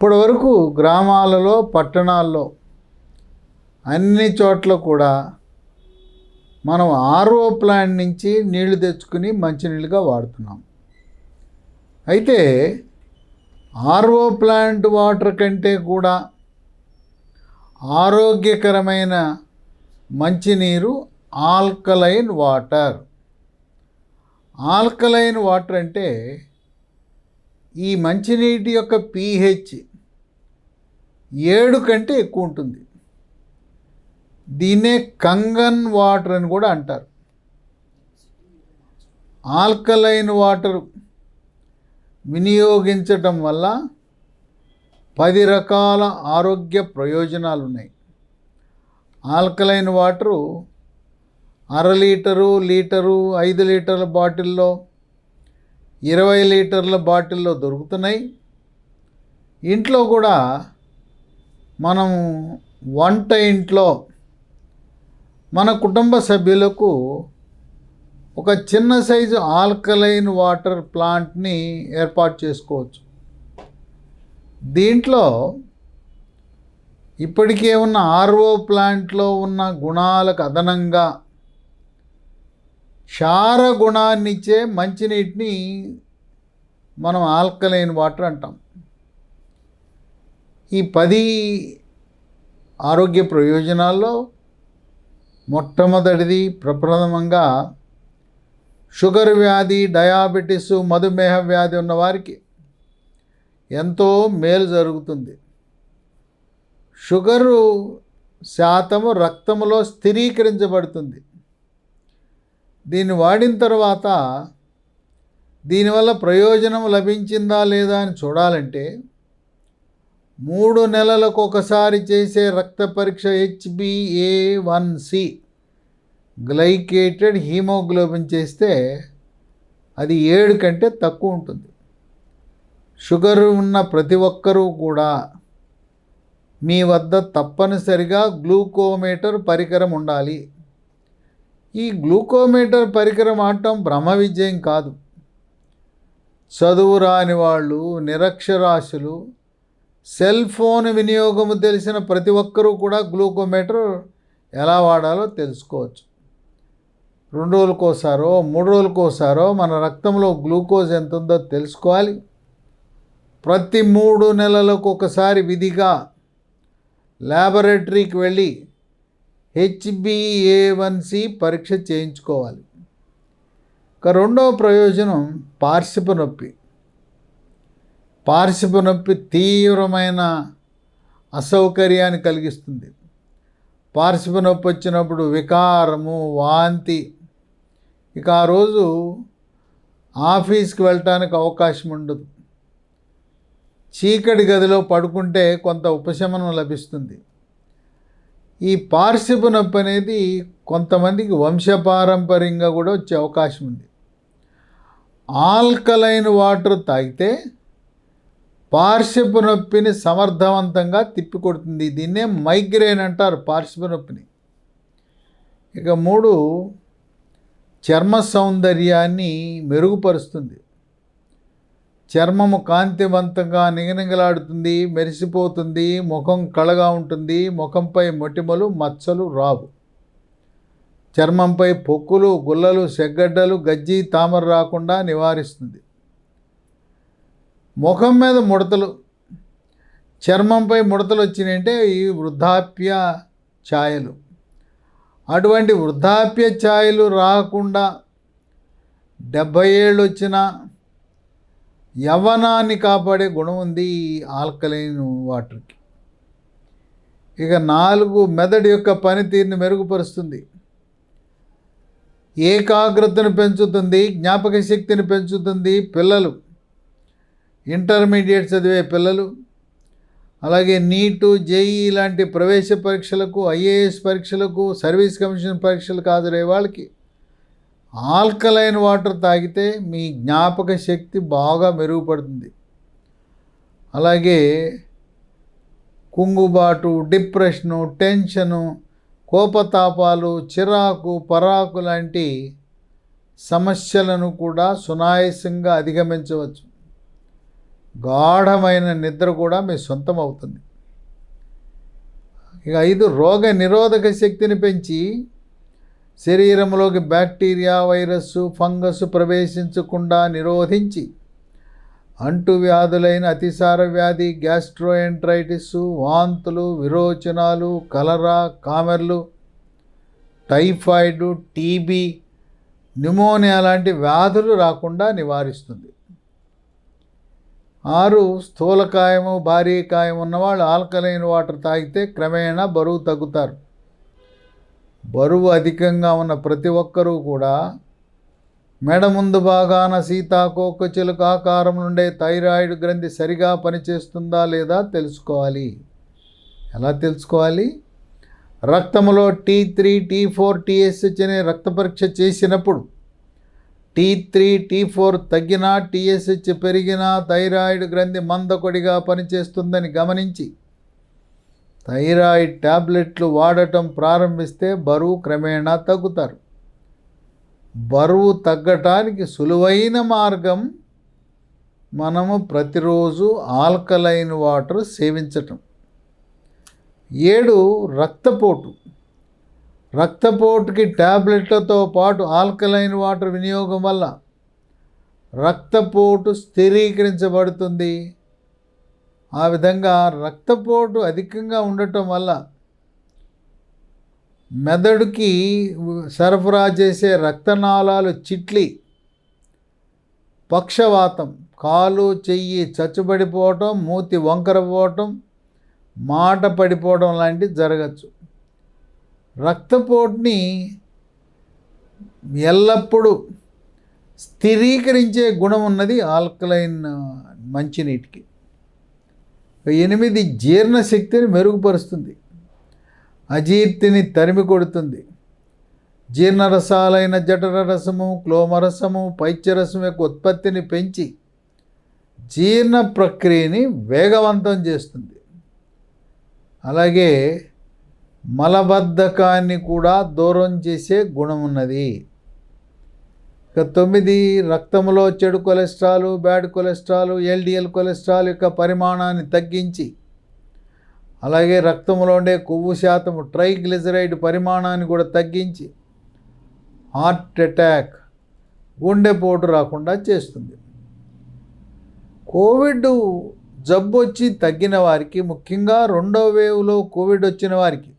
ఇప్పటి వరకు గ్రామాలలో పట్టణాల్లో అన్ని చోట్ల కూడా మనం ఆర్ఓ ప్లాంట్ నుంచి నీళ్ళు తెచ్చుకుని మంచినీళ్ళుగా వాడుతున్నాం. అయితే ఆర్ఓ ప్లాంట్ వాటర్ కంటే కూడా ఆరోగ్యకరమైన మంచినీరు ఆల్కలైన్ వాటర్. ఆల్కలైన్ వాటర్ అంటే ఈ మంచినీటి యొక్క పీహెచ్ ఏడు కంటే ఎక్కువ ఉంటుంది. దీన్నే కంగన్ వాటర్ అని కూడా అంటారు. ఆల్కలైన్ వాటర్ వినియోగించటం వల్ల పది రకాల ఆరోగ్య ప్రయోజనాలు ఉన్నాయి ఆల్కలైన్ వాటరు అర లీటరు లీటరు ఐదు లీటర్ల బాటిల్లో ఇరవై లీటర్ల బాటిల్లో దొరుకుతున్నాయి. ఇంట్లో కూడా మనం వంట ఇంట్లో మన కుటుంబ సభ్యులకు ఒక చిన్న సైజు ఆల్కలైన్ వాటర్ ప్లాంట్ని ఏర్పాటు చేసుకోవచ్చు. దీంట్లో ఇప్పటికే ఉన్న ఆర్ఓ ప్లాంట్లో ఉన్న గుణాలకు అదనంగా క్షార గుణాన్నిచ్చే మంచినీటిని మనం ఆల్కలైన్ వాటర్ అంటాం. ఈ పది ఆరోగ్య ప్రయోజనాల్లో మొట్టమొదటిది ప్రప్రథమంగా షుగర్ వ్యాధి డయాబెటీస్ మధుమేహ వ్యాధి ఉన్నవారికి ఎంతో మేలు జరుగుతుంది. షుగరు శాతము రక్తములో స్థిరీకరించబడుతుంది. దీన్ని వాడిన తర్వాత దీనివల్ల ప్రయోజనం లభించిందా లేదా అని చూడాలంటే మూడు నెలలకు ఒకసారి చేసే రక్త పరీక్ష HbA one C. Glycated haemoglobin చేస్తే అది ఏడు కంటే తక్కువ ఉంటుంది. షుగర్ ఉన్న ప్రతి ఒక్కరూ కూడా మీ వద్ద తప్పనిసరిగా గ్లూకోమీటర్ పరికరం ఉండాలి. ఈ గ్లూకోమీటర్ పరికరం ఆడటం బ్రహ్మ విజయం కాదు. చదువు రాని వాళ్ళు నిరక్షరాస్యులు సెల్ ఫోన్ వినియోగము తెలిసిన ప్రతి ఒక్కరూ కూడా గ్లూకోమీటర్ ఎలా వాడాలో తెలుసుకోవచ్చు. రెండు రోజులకోసారో మూడు రోజులకోసారో మన రక్తంలో గ్లూకోజ్ ఎంత ఉందో తెలుసుకోవాలి. ప్రతి మూడు నెలలకు ఒకసారి విధిగా ల్యాబొరేటరీకి వెళ్ళి హెచ్బిఏవన్సి పరీక్ష చేయించుకోవాలి. ఇక రెండవ ప్రయోజనం పార్శ్వపు నొప్పి. పార్శ్వపు నొప్పి తీవ్రమైన అసౌకర్యాన్ని కలిగిస్తుంది. పార్శ్వ నొప్పి వచ్చినప్పుడు వికారము వాంతి ఇక ఆ రోజు ఆఫీస్కి వెళ్ళటానికి అవకాశం ఉండదు. చీకటి గదిలో పడుకుంటే కొంత ఉపశమనం లభిస్తుంది. ఈ పార్శ్వపు నొప్పి అనేది కొంతమందికి వంశపారంపర్యంగా కూడా వచ్చే అవకాశం ఉంది. ఆల్కలైన్ వాటర్ తాగితే పార్శ్వపు నొప్పిని సమర్థవంతంగా తిప్పికొడుతుంది. దీన్నే మైగ్రేన్ అంటారు పార్శ్వ నొప్పిని. ఇక మూడు చర్మ సౌందర్యాన్ని మెరుగుపరుస్తుంది. చర్మము కాంతివంతంగా నిగనిగలాడుతుంది మెరిసిపోతుంది ముఖం కళగా ఉంటుంది ముఖంపై మొటిమలు మచ్చలు రావు. చర్మంపై పొక్కులు గుల్లలు సెగ్గడ్డలు గజ్జి తామర రాకుండా నివారిస్తుంది. ముఖం మీద ముడతలు. చర్మంపై ముడతలు వచ్చినాయంటే ఈ వృద్ధాప్య ఛాయలు. అటువంటి వృద్ధాప్య ఛాయలు రాకుండా డెబ్భై ఏళ్ళు వచ్చినా యవ్వనాన్ని కాపాడే గుణం ఉంది ఈ ఆల్కలైన్ వాటర్కి. ఇక నాలుగు మెదడు యొక్క పనితీరుని మెరుగుపరుస్తుంది. ఏకాగ్రతను పెంచుతుంది జ్ఞాపక శక్తిని పెంచుతుంది పిల్లలు. ఇంటర్మీడియట్ చదివే పిల్లలు అలాగే నీటు జేఈ లాంటి ప్రవేశ పరీక్షలకు ఐఏఎస్ పరీక్షలకు సర్వీస్ కమిషన్ పరీక్షలకు హాజరయ్యే వాళ్ళకి ఆల్కలైన్ వాటర్ తాగితే మీ జ్ఞాపక శక్తి బాగా మెరుగుపడుతుంది. అలాగే కుంగుబాటు డిప్రెషను టెన్షను కోపతాపాలు చిరాకు పరాకు లాంటి సమస్యలను కూడా సునాయాసంగా అధిగమించవచ్చు. గాఢమైన నిద్ర కూడా మీ సొంతం అవుతుంది. ఇక ఐదు రోగ నిరోధక శక్తిని పెంచి శరీరంలోకి బ్యాక్టీరియా వైరస్ ఫంగస్ ప్రవేశించకుండా నిరోధించి అంటువ్యాధులైన అతిసార వ్యాధి గ్యాస్ట్రోఎంట్రైటిస్ వాంతులు విరోచనాలు కలరా కామెర్లు టైఫాయిడ్ టీబీ న్యూమోనియా లాంటి వ్యాధులు రాకుండా నివారిస్తుంది. ఆరు స్థూలకాయము భారీ కాయం ఉన్నవాళ్ళు ఆల్కలైన్ వాటర్ తాగితే క్రమేణా బరువు తగ్గుతారు. బరువు అధికంగా ఉన్న ప్రతి ఒక్కరూ కూడా మెడ ముందు భాగాన సీతాకోక చిలుక ఆకారం నుండే థైరాయిడ్ గ్రంథి సరిగా పనిచేస్తుందా లేదా తెలుసుకోవాలి. ఎలా తెలుసుకోవాలి? రక్తంలో T three T four TSH అనే రక్త పరీక్ష చేసినప్పుడు టీ త్రీ టీ ఫోర్ తగ్గినా టీఎస్హెచ్ పెరిగినా థైరాయిడ్ గ్రంథి మందకొడిగా పనిచేస్తుందని గమనించి థైరాయిడ్ ట్యాబ్లెట్లు వాడటం ప్రారంభిస్తే బరువు క్రమేణా తగ్గుతారు. బరువు తగ్గటానికి సులువైన మార్గం మనము ప్రతిరోజు ఆల్కలైన్ వాటర్ సేవించటం. ఏడు రక్తపోటు. రక్తపోటుకి ట్యాబ్లెట్లతో పాటు ఆల్కలైన్ వాటర్ వినియోగం వల్ల రక్తపోటు స్థిరీకరించబడుతుంది. ఆ విధంగా రక్తపోటు అధికంగా ఉండటం వల్ల మెదడుకి సరఫరా చేసే రక్తనాళాలు చిట్లి పక్షవాతం కాలు చెయ్యి చచ్చుబడిపోవటం మూతి వంకర పోవటం మాట పడిపోవడం లాంటివి జరగచ్చు. రక్తపోటుని ఎల్లప్పుడూ స్థిరీకరించే గుణం ఉన్నది ఆల్కలైన్ మంచినీటికి ఎనిమిది జీర్ణశక్తిని మెరుగుపరుస్తుంది. అజీర్తిని తరిమి కొడుతుంది. జీర్ణరసాలైన జఠర రసము క్లోమరసము పైత్యరసం యొక్క ఉత్పత్తిని పెంచి జీర్ణ ప్రక్రియని వేగవంతం చేస్తుంది. అలాగే మలబద్ధకాన్ని కూడా దూరం చేసే గుణం ఉన్నది ఇక తొమ్మిది రక్తంలో చెడు cholesterol bad cholesterol LDL cholesterol యొక్క పరిమాణాన్ని తగ్గించి అలాగే రక్తంలో ఉండే కొవ్వు శాతం ట్రైగ్లిజరైడ్ పరిమాణాన్ని కూడా తగ్గించి హార్ట్ అటాక్ గుండెపోటు రాకుండా చేస్తుంది. కోవిడ్ జబ్బు వచ్చి తగ్గిన వారికి ముఖ్యంగా రెండో వేవ్లో కోవిడ్ వచ్చిన వారికి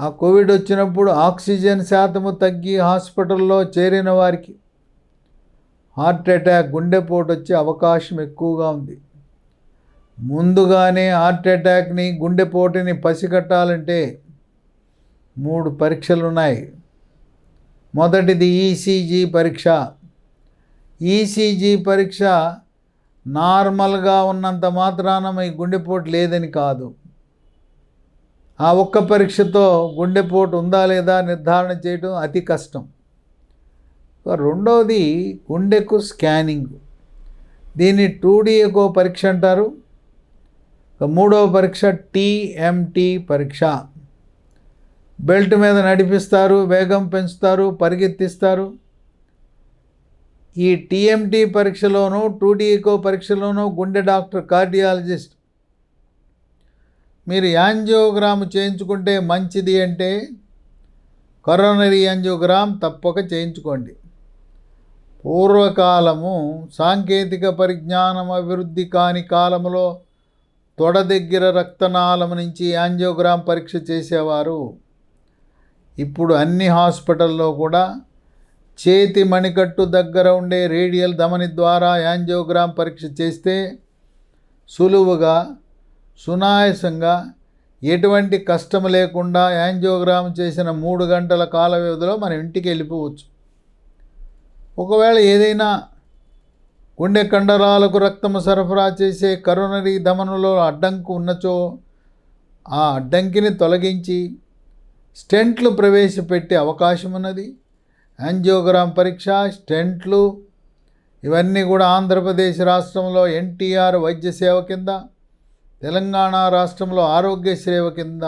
ఆ కోవిడ్ వచ్చినప్పుడు ఆక్సిజన్ శాతము తగ్గి హాస్పిటల్లో చేరిన వారికి హార్ట్ అటాక్ గుండెపోటు వచ్చే అవకాశం ఎక్కువగా ఉంది. ముందుగానే హార్ట్ అటాక్ని గుండెపోటుని పసిగట్టాలంటే మూడు పరీక్షలు ఉన్నాయి మొదటిది ఈసీజీ పరీక్ష. ఈసీజీ పరీక్ష నార్మల్గా ఉన్నంత మాత్రాన మీ గుండెపోటు లేదని కాదు. ఆ ఒక్క పరీక్షతో గుండెపోటు ఉందా లేదా నిర్ధారణ చేయడం అతి కష్టం. రెండవది గుండెకు స్కానింగ్. దీన్ని టూ డిఏకో పరీక్ష అంటారు. మూడవ పరీక్ష టీఎంటీ పరీక్ష. బెల్ట్ మీద నడిపిస్తారు వేగం పెంచుతారు పరిగెత్తిస్తారు. ఈ టీఎంటీ పరీక్షలోనూ టూ డిఏకో పరీక్షలోనూ గుండె డాక్టర్ కార్డియాలజిస్ట్ మీరు యాంజియోగ్రామ్ చేయించుకుంటే మంచిది అంటే కరోనరీ యాంజియోగ్రామ్ తప్పక చేయించుకోండి. పూర్వకాలము సాంకేతిక పరిజ్ఞానం అభివృద్ధి కాని కాలంలో తొడ దగ్గర రక్తనాళం నుంచి యాంజియోగ్రామ్ పరీక్ష చేసేవారు. ఇప్పుడు అన్ని హాస్పిటల్లో కూడా చేతి మణికట్టు దగ్గర ఉండే రేడియల్ ధమని ద్వారా యాంజియోగ్రామ్ పరీక్ష చేస్తే సులువుగా సునాయసంగా ఎటువంటి కష్టం లేకుండా యాంజియోగ్రామ్ చేసిన మూడు గంటల కాల వ్యవధిలో మనం ఇంటికి వెళ్ళిపోవచ్చు. ఒకవేళ ఏదైనా గుండె కండరాలకు రక్తము సరఫరా చేసే కరోనరీ ధమనులో అడ్డంకు ఉన్నచో ఆ అడ్డంకిని తొలగించి స్టెంట్లు ప్రవేశపెట్టే అవకాశం ఉన్నది. యాంజియోగ్రామ్ పరీక్ష స్టెంట్లు ఇవన్నీ కూడా ఆంధ్రప్రదేశ్ రాష్ట్రంలో ఎన్టీఆర్ వైద్య సేవ కింద తెలంగాణ రాష్ట్రంలో ఆరోగ్యశ్రీ కింద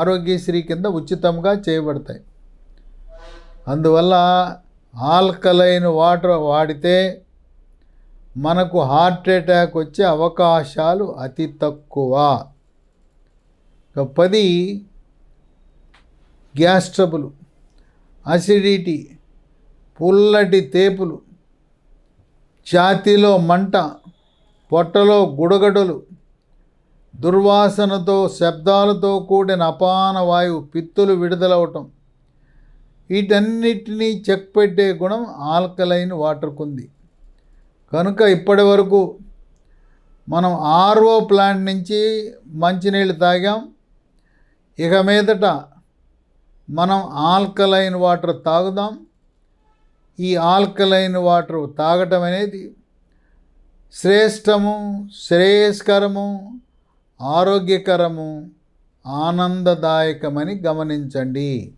ఆరోగ్యశ్రీ కింద ఉచితంగా చేయబడతాయి. అందువల్ల ఆల్కలైన్ వాటర్ వాడితే మనకు హార్ట్ అటాక్ వచ్చే అవకాశాలు అతి తక్కువ. పది గ్యాస్ ట్రబుల్ అసిడిటీ పుల్లటి తేపులు ఛాతీలో మంట పొట్టలో గుడగడలు దుర్వాసనతో శబ్దాలతో కూడిన అపాన వాయువు పిత్తులు విడుదలవటం. వీటన్నిటినీ చెక్ పెట్టే గుణం ఆల్కలైన్ వాటర్కుంది కనుక ఇప్పటి వరకు మనం ఆర్ఓ ప్లాంట్ నుంచి మంచినీళ్ళు తాగాం. ఇక మీదట మనం ఆల్కలైన్ వాటర్ తాగుదాం. ఈ ఆల్కలైన్ వాటర్ తాగటం అనేది శ్రేష్టము శ్రేయస్కరము ఆరోగ్యకరము ఆనందదాయకమని గమనించండి.